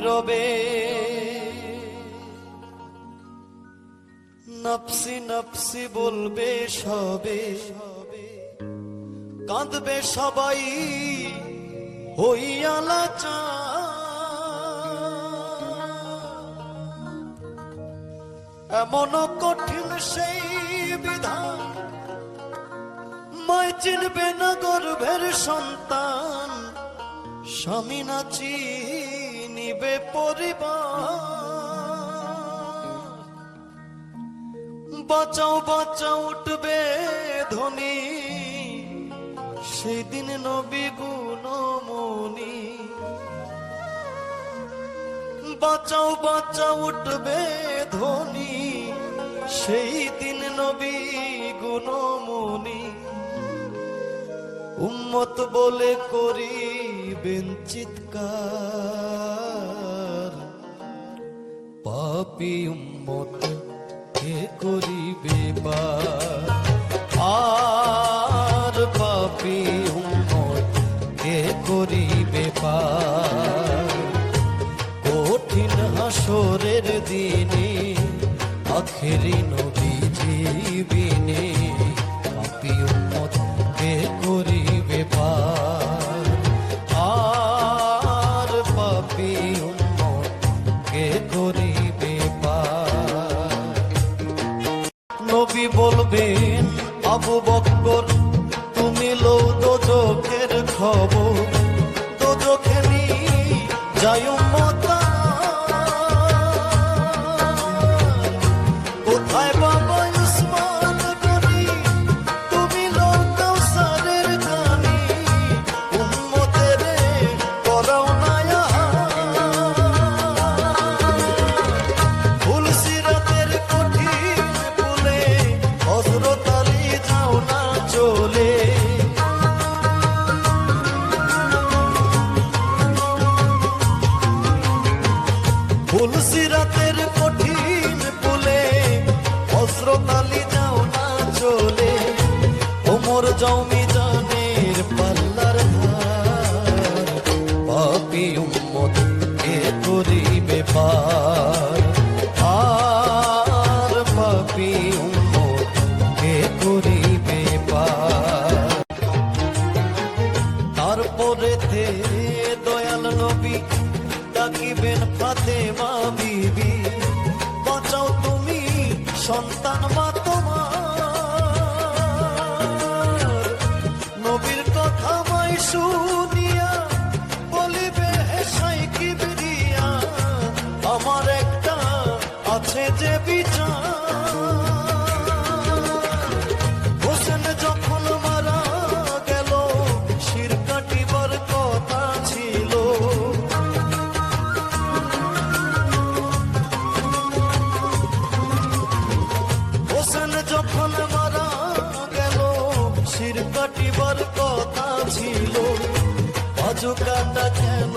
নীরবে নফসি নফসি বলবে সবে। কাঁদবে সবাই, হইয়ালা চা। এমন কঠিন সেই বিধান, মায় চিনবে না গর্ভের সন্তান, স্বামী না চিনিবে পরিবার। বাঁচাও বাঁচাও, উঠবে ধনী। সেদিন নবী গুণমণি। বাঁচাও বাঁচাও, উঠবে ধনী। সেই দিন নবী গুণমণি। উম্মত বলে করিবেন চিৎকার। পাপি উম্মত, কে করিবে পার? আর পাপি উম্মত, কে করিবে পার? কঠিন হাসরের দিনে, আখেরি নবী জীবিনে আবু বক্কর তুমি লো দোজখের খবর। দোজখে নি যাই হজরত আলী যাও না চলে। ওমর জমি জানের পাল্লার পাপি উম্মত কে করিবে পার। আর পাপি উম্মত কে করিবে পার। তারপরে তে শুনিয়া বলিবে, হে সাই কিবরিয়া আমার একটা আছে যে বিচার। হোসেন যখন মারা গেল কথা ছিল। যখন মারা গেল ছিল? অযোগ্যতা কেন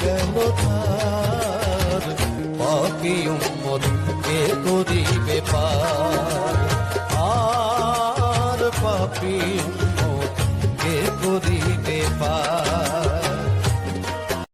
কেন তার? পাপি উম্মত কে করিবে পার? আর পাপি উম্মত কে করিবে পার?